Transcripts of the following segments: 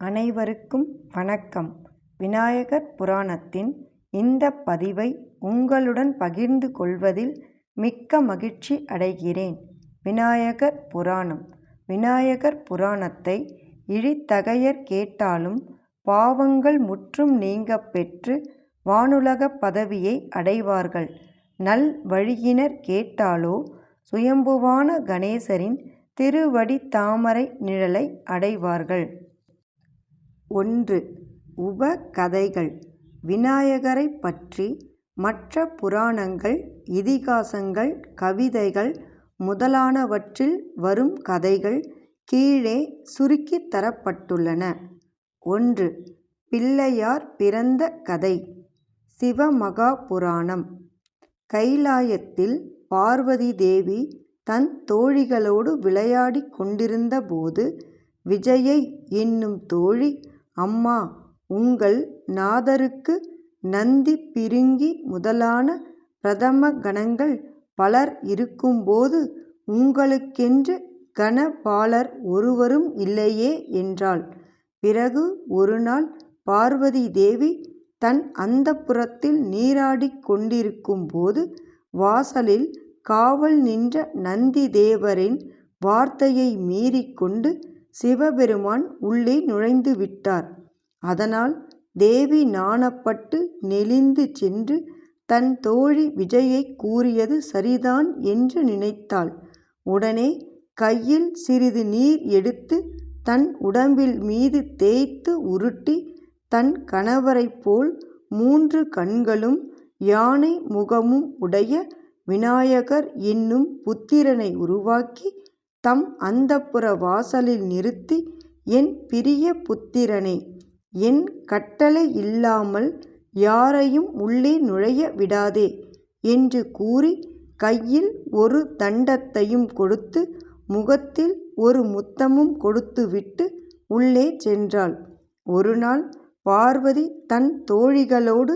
அனைவருக்கும் வணக்கம். விநாயகர் புராணத்தின் இந்த பதிவை உங்களுடன் பகிர்ந்து கொள்வதில் மிக்க மகிழ்ச்சி அடைகிறேன். விநாயகர் புராணம். விநாயகர் புராணத்தை இழித்தகையர் கேட்டாலும் பாவங்கள் முற்றும் நீங்க பெற்று வானுலக பதவியை அடைவார்கள். நல் வழியினர் கேட்டாலோ சுயம்புவான கணேசரின் திருவடி தாமரை நிழலை அடைவார்கள். ஒன்று. உபகதைகள். விநாயகரைப் பற்றி மற்ற புராணங்கள் இதிகாசங்கள் கவிதைகள் முதலானவற்றில் வரும் கதைகள் கீழே சுருக்கித் தரப்பட்டுள்ளன. ஒன்று. பிள்ளையார் பிறந்த கதை. சிவமகா புராணம் கைலாயத்தில் பார்வதி தேவி தன் தோழிகளோடு விளையாடிக் கொண்டிருந்தபோது விஜயை என்னும் தோழி அம்மா உங்கள் நாதருக்கு நந்தி பிருங்கி முதலான பிரதம கணங்கள் பலர் இருக்கும்போது உங்களுக்கென்று கணபாலர் ஒருவரும் இல்லையே என்றாள். பிறகு ஒருநாள் பார்வதி தேவி தன் அந்தப்புறத்தில் நீராடிக் கொண்டிருக்கும்போது வாசலில் காவல் நின்ற நந்தி தேவரின் வார்த்தையை மீறிக்கொண்டு சிவபெருமான் உள்ளே நுழைந்து விட்டார். அதனால் தேவி நாணப்பட்டு நெளிந்து சென்று தன் தோழி விஜயை கூறியது சரிதான் என்று நினைத்தாள். உடனே கையில் சிறிது நீர் எடுத்து தன் உடம்பில் மீது தேய்த்து உருட்டி தன் கணவரைப் போல் மூன்று கண்களும் யானை முகமும் உடைய விநாயகர் என்னும் புத்திரனை உருவாக்கி தம் அந்தப்புற வாசலில் நிறுத்தி என் பிரிய புத்திரனே என் கட்டளை இல்லாமல் யாரையும் உள்ளே நுழைய விடாதே என்று கூறி கையில் ஒரு தண்டத்தையும் கொடுத்து முகத்தில் ஒரு முத்தமும் கொடுத்துவிட்டு உள்ளே சென்றாள். ஒருநாள் பார்வதி தன் தோழிகளோடு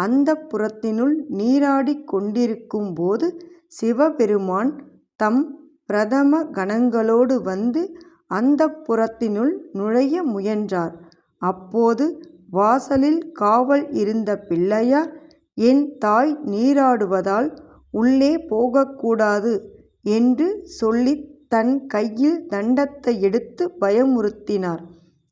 அந்தப்புரத்தினுள் நீராடிக் கொண்டிருக்கும் போது சிவபெருமான் தம் பிரதம கணங்களோடு வந்து அந்தப்புரத்தினுள் நுழைய முயன்றார். அப்போது வாசலில் காவல் இருந்த பிள்ளையார் என் தாய் நீராடுவதால் உள்ளே போகக்கூடாது என்று சொல்லித் தன் கையில் தண்டத்தை எடுத்து பயமுறுத்தினார்.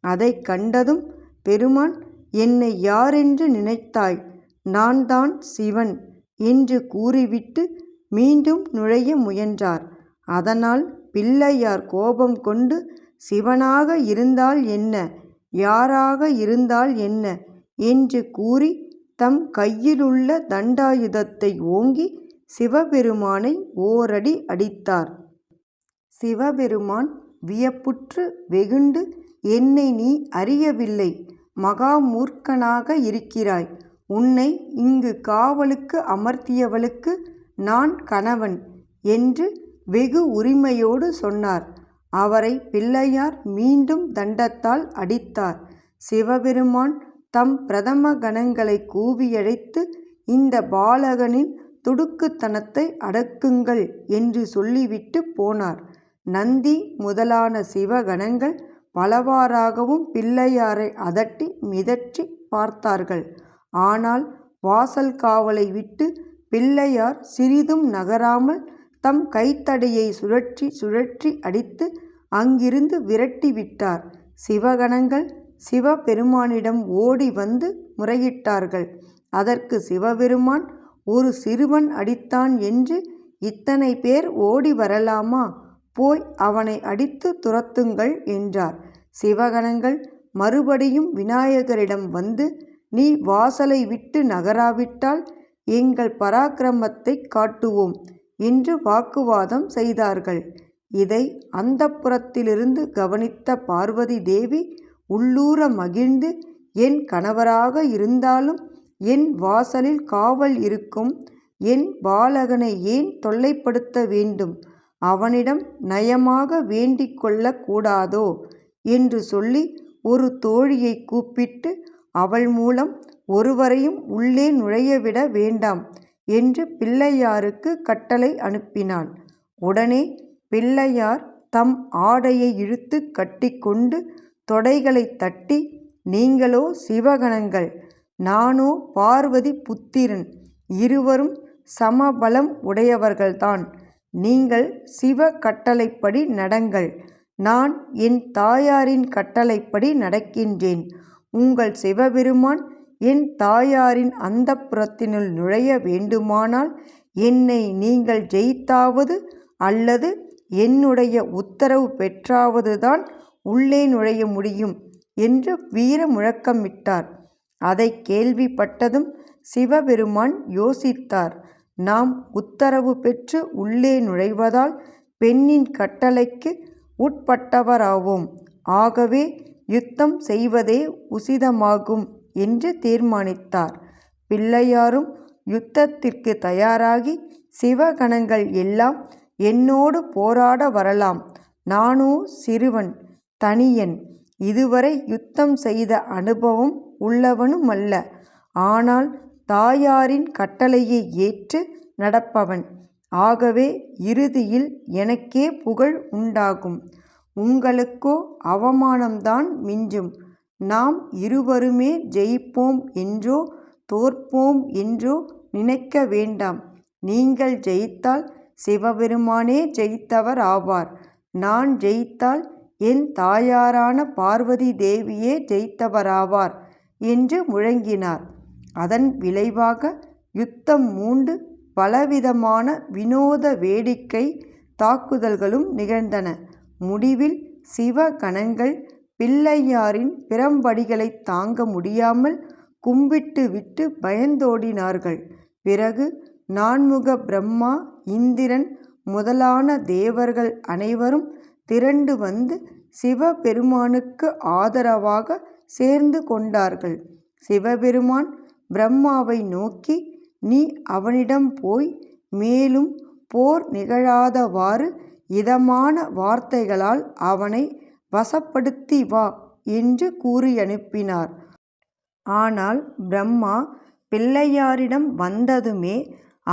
அதைக் கண்டதும் பெருமான் என்னை யாரென்று நினைத்தாய்? நான்தான் சிவன் என்று கூறிவிட்டு மீண்டும் நுழைய முயன்றார். அதனால் பிள்ளையார் கோபம் கொண்டு சிவனாக இருந்தால் என்ன யாராக இருந்தால் என்ன என்று கூறி தம் கையிலுள்ள தண்டாயுதத்தை ஓங்கி சிவபெருமானை ஓரடி அடித்தார். சிவபெருமான் வியப்புற்று வெகுண்டு என்னை நீ அறியவில்லை மகா மூர்க்கனாக இருக்கிறாய். உன்னை இங்கு காவலுக்கு அமர்த்தியவளுக்கு நான் கணவன் என்று வெகு உரிமையோடு சொன்னார். அவரை பிள்ளையார் மீண்டும் தண்டத்தால் அடித்தார். சிவபெருமான் தம் பிரதம கணங்களை கூவியழைத்து இந்த பாலகனின் துடுக்குத்தனத்தை அடக்குங்கள் என்று சொல்லிவிட்டுப் போனார். நந்தி முதலான சிவகணங்கள் பலவாறாகவும் பிள்ளையாரை அதட்டி மிதற்றி பார்த்தார்கள். ஆனால் வாசல் காவலை விட்டு பிள்ளையார் சிறிதும் நகராமல் தம் கைத்தடியை சுழற்றி சுழற்றி அடித்து அங்கிருந்து விரட்டி விட்டார். சிவகணங்கள் சிவபெருமானிடம் ஓடி வந்து முறையிட்டார்கள். அதற்கு சிவபெருமான் ஒரு சிறுவன் அடித்தான் என்று இத்தனை பேர் ஓடி வரலாமா? போய் அவனை அடித்து துரத்துங்கள் என்றார். சிவகணங்கள் மறுபடியும் விநாயகரிடம் வந்து நீ வாசலை விட்டு நகராவிட்டால் எங்கள் பராக்கிரமத்தை காட்டுவோம் என்று வாக்குவாதம் செய்தார்கள். இதை அந்தப்புரத்திலிருந்து கவனித்த பார்வதி தேவி உள்ளூர மகிழ்ந்து என் கணவராக இருந்தாலும் என் வாசலில் காவல் இருக்கும் என் பாலகனை ஏன் தொல்லைப்படுத்த வேண்டும்? அவனிடம் நயமாக வேண்டிக் கொள்ளக்கூடாதோ என்று சொல்லி ஒரு தோழியை கூப்பிட்டு அவள் மூலம் ஒருவரையும் உள்ளே நுழையவிட வேண்டாம் என்று பிள்ளையாருக்கு கட்டளை அனுப்பினான். உடனே பிள்ளையார் தம் ஆடையை இழுத்து கட்டிக்கொண்டு தொடைகளைத் தட்டி நீங்களோ சிவகணங்கள் நானோ பார்வதி புத்திரன் இருவரும் சமபலம் உடையவர்கள்தான். நீங்கள் சிவ கட்டளைப்படி நடங்கள். நான் என் தாயாரின் கட்டளைப்படி நடக்கின்றேன். உங்கள் சிவபெருமான் என் தாயாரின் அந்தப்புரத்தினுள் நுழைய வேண்டுமானால் என்னை நீங்கள் ஜெயித்தாவது அல்லது என்னுடைய உத்தரவு பெற்றாவதுதான் உள்ளே நுழைய முடியும் என்று வீர முழக்கமிட்டார் அதை கேள்விப்பட்டதும் சிவபெருமான் யோசித்தார். நாம் உத்தரவு பெற்று உள்ளே நுழைவதால் பெண்ணின் கட்டளைக்கு உட்பட்டவராவோம். ஆகவே யுத்தம் செய்வதே உசிதமாகும். என்று தீர்மானித்தார். பிள்ளையாரும் யுத்தத்திற்கு தயாராகி சிவகணங்கள் எல்லாம் என்னோடு போராட வரலாம். நானோ சிறுவன் தனியன் இதுவரை யுத்தம் செய்த அனுபவம் உள்ளவனுமல்ல. ஆனால் தாயாரின் கட்டளையை ஏற்று நடப்பவன். ஆகவே இறுதியில் எனக்கே புகழ் உண்டாகும். உங்களுக்கோ அவமானம்தான் மிஞ்சும். நாம் இருவருமே ஜெயிப்போம் என்றோ தோற்போம் என்றோ நினைக்க வேண்டாம். நீங்கள் ஜெயித்தால் சிவபெருமானே ஜெயித்தவர் ஆவார். நான் ஜெயித்தால் என் தாயாரான பார்வதி தேவியே ஜெயித்தவராவார் என்று முழங்கினார். அதன் விளைவாக யுத்தம் மூண்டு பலவிதமான வினோத வேடிக்கை தாக்குதல்களும் நிகழ்ந்தன. முடிவில் சிவ கணங்கள் பிள்ளையாரின் பிரம்படிகளைத் தாங்க முடியாமல் கும்பிட்டு விட்டு பயந்தோடினார்கள். பிறகு நான்முக பிரம்மா இந்திரன் முதலான தேவர்கள் அனைவரும் திரண்டு வந்து சிவபெருமானுக்கு ஆதரவாக சேர்ந்து கொண்டார்கள். சிவபெருமான் பிரம்மாவை நோக்கி நீ அவனிடம் போய் மேலும் போர் நிகழாதவாறு இதமான வார்த்தைகளால் அவனை வசப்படுத்தி வா என்று கூறியனுப்பினார். ஆனால் பிரம்மா பிள்ளையாரிடம் வந்ததுமே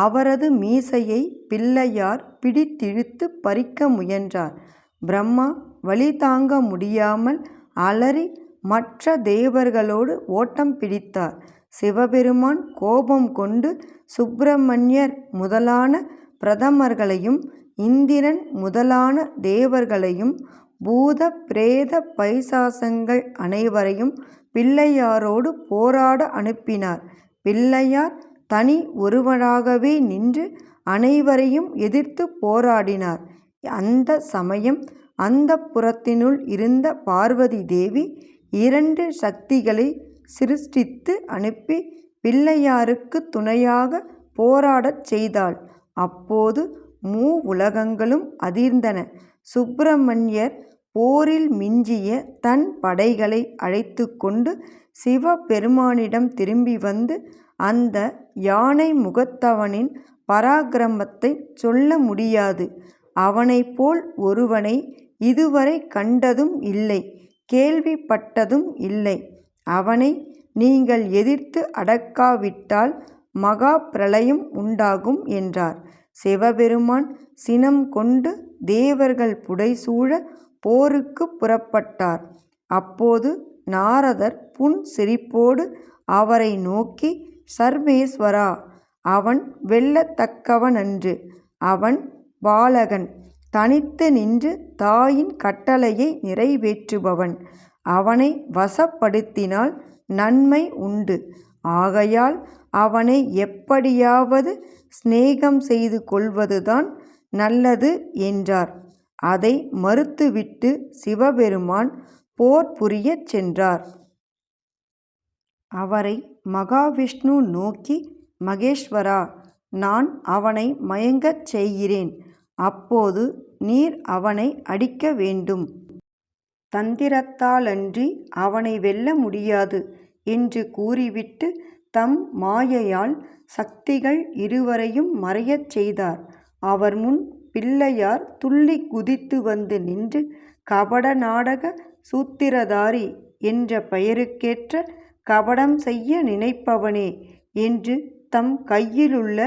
அவரது மீசையை பிள்ளையார் பிடித்திழுத்து பறிக்க முயன்றார். பிரம்மா வழி தாங்க முடியாமல் அலறி மற்ற தேவர்களோடு ஓட்டம் பிடித்தார். சிவபெருமான் கோபம் கொண்டு சுப்பிரமணியர் முதலான பிரதமர்களையும் இந்திரன் முதலான தேவர்களையும் பூத பிரேத பைசாசங்கள் அனைவரையும் பிள்ளையாரோடு போராட அனுப்பினார். பிள்ளையார் தனி ஒருவனாகவே நின்று அனைவரையும் எதிர்த்து போராடினார். அந்த சமயம் அந்த புறத்தினுள் இருந்த பார்வதி தேவி இரண்டு சக்திகளை சிருஷ்டித்து அனுப்பி பிள்ளையாருக்கு துணையாக போராடச் செய்தாள். அப்போது மூ உலகங்களும் அதிர்ந்தன. சுப்பிரமணியர் போரில் மிஞ்சிய தன் படைகளை அழைத்து கொண்டு சிவபெருமானிடம் திரும்பி வந்து அந்த யானை முகத்தவனின் பராக்கிரமத்தை சொல்ல முடியாது. அவனைப் போல் ஒருவனை இதுவரை கண்டதும் இல்லை கேள்விப்பட்டதும் இல்லை. அவனை நீங்கள் எதிர்த்து அடக்காவிட்டால் மகா பிரளயம் உண்டாகும் என்றார். சிவபெருமான் சினம் கொண்டு தேவர்கள் புடைசூழ போருக்கு புறப்பட்டார். அப்போது நாரதர் புன் சிரிப்போடு அவரை நோக்கி சர்மேஸ்வரா அவன் வெல்லத்தக்கவனன்று அவன் பாலகன் தனித்து நின்று தாயின் கட்டளையை நிறைவேற்றுபவன் அவனை வசப்படுத்தினால் நன்மை உண்டு. ஆகையால் அவனை எப்படியாவது சிநேகம் செய்து கொள்வதுதான் நல்லது என்றார். அதை மறுத்துவிட்டு சிவபெருமான் போர் புரியச் சென்றார். அவரை மகாவிஷ்ணு நோக்கி மகேஸ்வரா நான் அவனை மயங்கச் செய்கிறேன். அப்போது நீர் அவனை அடிக்க வேண்டும். தந்திரத்தாலன்றி அவனை வெல்ல முடியாது என்று கூறிவிட்டு தம் மாயையால் சக்திகள் இருவரையும் மறையச் செய்தார். அவர் முன் பிள்ளையார் துள்ளி குதித்து வந்து நின்று கபட நாடக சூத்திரதாரி என்ற பெயருக்கேற்ற கபடம் செய்ய நினைப்பவனே என்று தம் கையிலுள்ள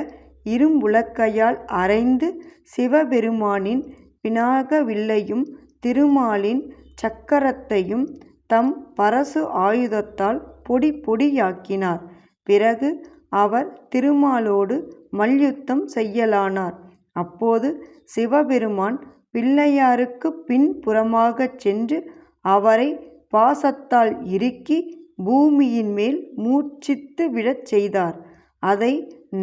இரும்புலக்கையால் அரைந்து சிவபெருமானின் பினாகவில்லையும் திருமாலின் சக்கரத்தையும் தம் பரசு ஆயுதத்தால் பொடி பொடியாக்கினார். பிறகு அவர் திருமாலோடு மல்யுத்தம் செய்யலானார். அப்போது சிவபெருமான் பிள்ளையாருக்குப் பின்புறமாகச் சென்று அவரை பாசத்தால் இறுக்கி பூமியின் மேல் மூர்ச்சித்து விழச் செய்தார். அதை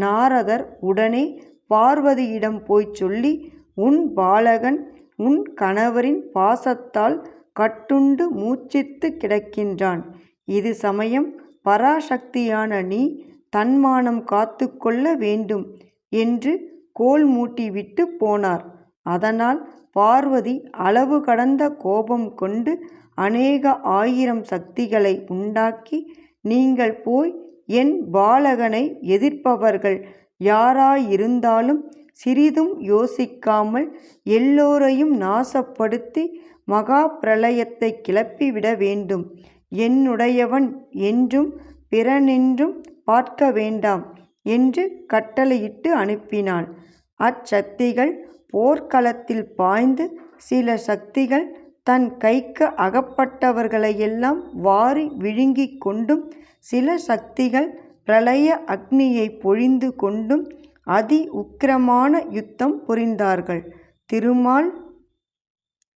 நாரதர் உடனே பார்வதியிடம் போய்ச் சொல்லி உன் பாலகன் உன் கணவரின் பாசத்தால் கட்டுண்டு மூச்சித்து கிடக்கின்றான். இது சமயம் பராசக்தியான நீ தன்மானம் காத்து கொள்ள வேண்டும் என்று கோல் மூட்டிவிட்டுப் போனார். அதனால் பார்வதி அளவு கடந்த கோபம் கொண்டு அநேக ஆயிரம் சக்திகளை உண்டாக்கி நீங்கள் போய் என் பாலகனை எதிர்ப்பவர்கள் யாராயிருந்தாலும் சிறிதும் யோசிக்காமல் எல்லோரையும் நாசப்படுத்தி மகா பிரளயத்தைக் கிளப்பிவிட வேண்டும். என்னுடையவன் என்றும் பிறனென்றும் பார்க்க வேண்டாம் என்று கட்டளையிட்டு அனுப்பினாள். அச்சக்திகள் போர்க்களத்தில் பாய்ந்து சில சக்திகள் தன் கைக்கு அகப்பட்டவர்களையெல்லாம் வாரி விழுங்கிக் கொண்டும் சில சக்திகள் பிரளய அக்னியை பொழிந்து கொண்டும் அதி உக்கிரமான யுத்தம் புரிந்தார்கள். திருமால்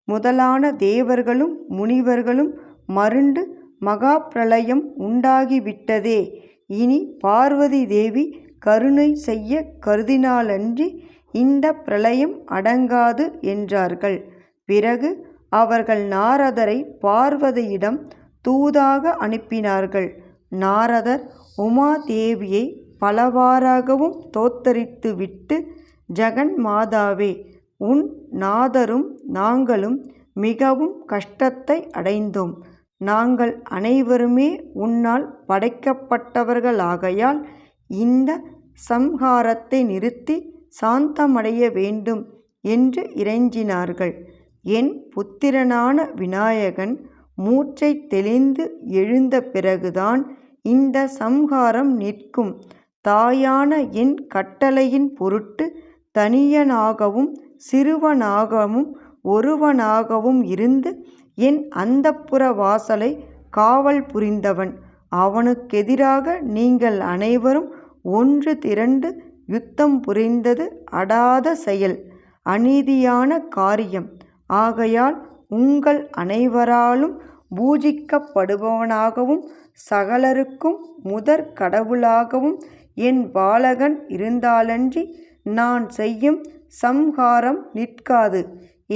முதலான தேவர்களும் முனிவர்களும் மருண்டு மகா பிரளயம் உண்டாகிவிட்டதே இனி பார்வதி தேவி கருணை செய்யக் கருதினாலன்றி இந்த பிரளயம் அடங்காது என்றார்கள். பிறகு அவர்கள் நாரதரை பார்வதியிடம் தூதாக அனுப்பினார்கள். நாரதர் உமா தேவியை பலவாறாகவும் தோத்தரித்து விட்டு ஜகன்மாதாவே உன் நாதரும் நாங்களும் மிகவும் கஷ்டத்தை அடைந்தோம். நாங்கள் அனைவருமே உன்னால் படைக்கப்பட்டவர்களாகையால் இந்த சம்ஹாரத்தை நிறுத்தி சாந்தமடைய வேண்டும் என்று இறைஞ்சினார்கள். என் புத்திரனான விநாயகன் மூச்சை தெளிந்து எழுந்த பிறகுதான் இந்த சம்ஹாரம் நிற்கும். தாயான என் கட்டளையின் பொருட்டு தனியனாகவும் சிறுவனாகவும் ஒருவனாகவும் இருந்து என் அந்தப்புர வாசலை காவல் புரிந்தவன். அவனுக்கெதிராக நீங்கள் அனைவரும் ஒன்று திரண்டு யுத்தம் புரிந்தது அடாத செயல். அநீதியான காரியம். ஆகையால் உங்கள் அனைவராலும் பூஜிக்கப்படுபவனாகவும் சகலருக்கும் முதற் கடவுளாகவும் என் பாலகன் இருந்தாலன்றி நான் செய்யும் சம்ஹாரம் நிற்காது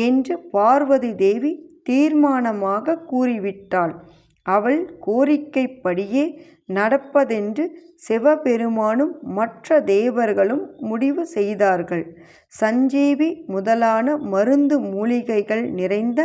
என்று பார்வதி தேவி தீர்மானமாக கூறிவிட்டாள். அவள் கோரிக்கைப்படியே நடப்பதென்று சிவபெருமானும் மற்ற தேவர்களும் முடிவு செய்தார்கள். சஞ்சீவி முதலான மருந்து மூலிகைகள் நிறைந்த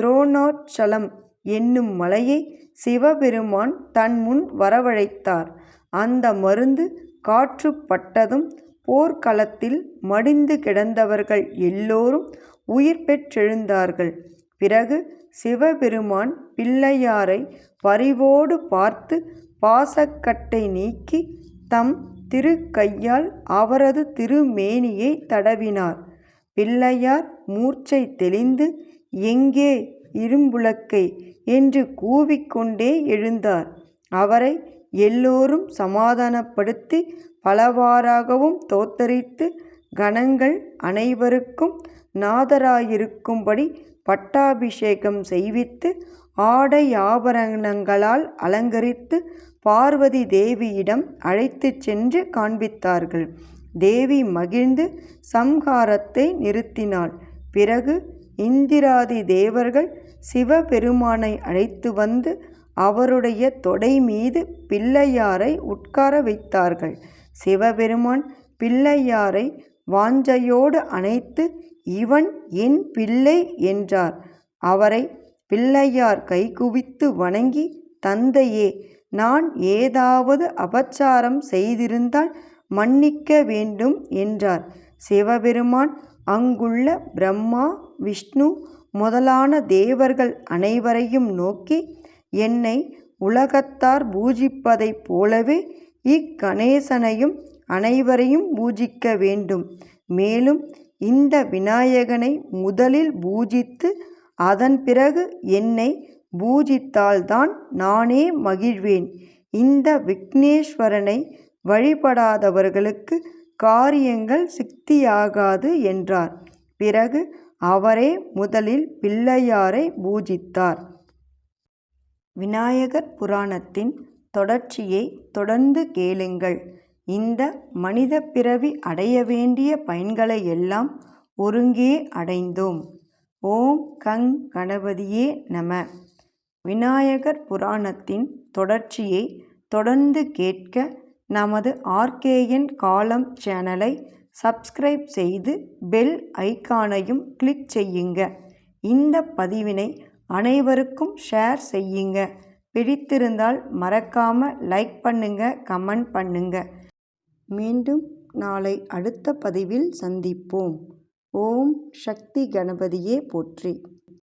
துரோணாச்சலம் என்னும் மலையை சிவபெருமான் தன் முன் வரவழைத்தார். அந்த மருந்து காற்றுப்பட்டதும் போர்க்களத்தில் மடிந்து கிடந்தவர்கள் எல்லோரும் உயிர் பெற்றெழுந்தார்கள். பிறகு சிவபெருமான் பிள்ளையாரை பரிவோடு பார்த்து பாசக்கட்டை நீக்கி தம் திருக்கையால் அவரது திருமேனியைத் தடவினார். பிள்ளையார் மூர்ச்சை தெளிந்து எங்கே இரும்புலக்கை? என்று கூவிக்கொண்டே எழுந்தார். அவரை எல்லோரும் சமாதானப்படுத்தி பலவாறாகவும் தோத்தரித்து கணங்கள் அனைவருக்கும் நாதராயிருக்கும்படி பட்டாபிஷேகம் செய்வித்து ஆடை ஆபரணங்களால் அலங்கரித்து பார்வதி தேவியிடம் அழைத்துச் சென்று காண்பித்தார்கள். தேவி மகிழ்ந்து சம்ஹாரத்தை நிறுத்தினாள். பிறகு இந்திராதி தேவர்கள் சிவபெருமானை அழைத்து வந்து அவருடைய தொடை மீது பிள்ளையாரை உட்கார வைத்தார்கள். சிவபெருமான் பிள்ளையாரை வாஞ்சையோடு அணைத்து இவன் என் பிள்ளை என்றார். அவரை பிள்ளையார் கைகுவித்து வணங்கி தந்தையே நான் ஏதாவது அபச்சாரம் செய்திருந்தால் மன்னிக்க வேண்டும் என்றார். சிவபெருமான் அங்குள்ள பிரம்மா விஷ்ணு முதலான தேவர்கள் அனைவரையும் நோக்கி என்னை உலகத்தார் பூஜிப்பதைப் போலவே இக்கணேசனையும் அனைவரையும் பூஜிக்க வேண்டும். மேலும் இந்த விநாயகனை முதலில் பூஜித்து அதன் பிறகு என்னை பூஜித்தால்தான் நானே மகிழ்வேன். இந்த விக்னேஸ்வரனை வழிபடாதவர்களுக்கு காரியங்கள் சித்தியாகாது என்றார். பிறகு அவரே முதலில் பிள்ளையாரை பூஜித்தார். விநாயகர் புராணத்தின் தொடர்ச்சியை தொடர்ந்து கேளுங்கள். இந்த மனித பிறவி அடைய வேண்டிய பயன்களை எல்லாம் ஒருங்கே அடைந்தோம். ஓம் கங் கணபதியே நம. விநாயகர் புராணத்தின் தொடர்ச்சியை தொடர்ந்து கேட்க நமது ஆர்கேஎன் காலம் சேனலை சப்ஸ்கிரைப் செய்து பெல் ஐகானையும் கிளிக் செய்யுங்க. இந்த பதிவினை அனைவருக்கும் ஷேர் செய்யுங்க. பிடித்திருந்தால் மறக்காமல் லைக் பண்ணுங்க கமெண்ட் பண்ணுங்கள் மீண்டும் நாளை அடுத்த பதிவில் சந்திப்போம். ஓம் சக்தி கணபதியே போற்றி.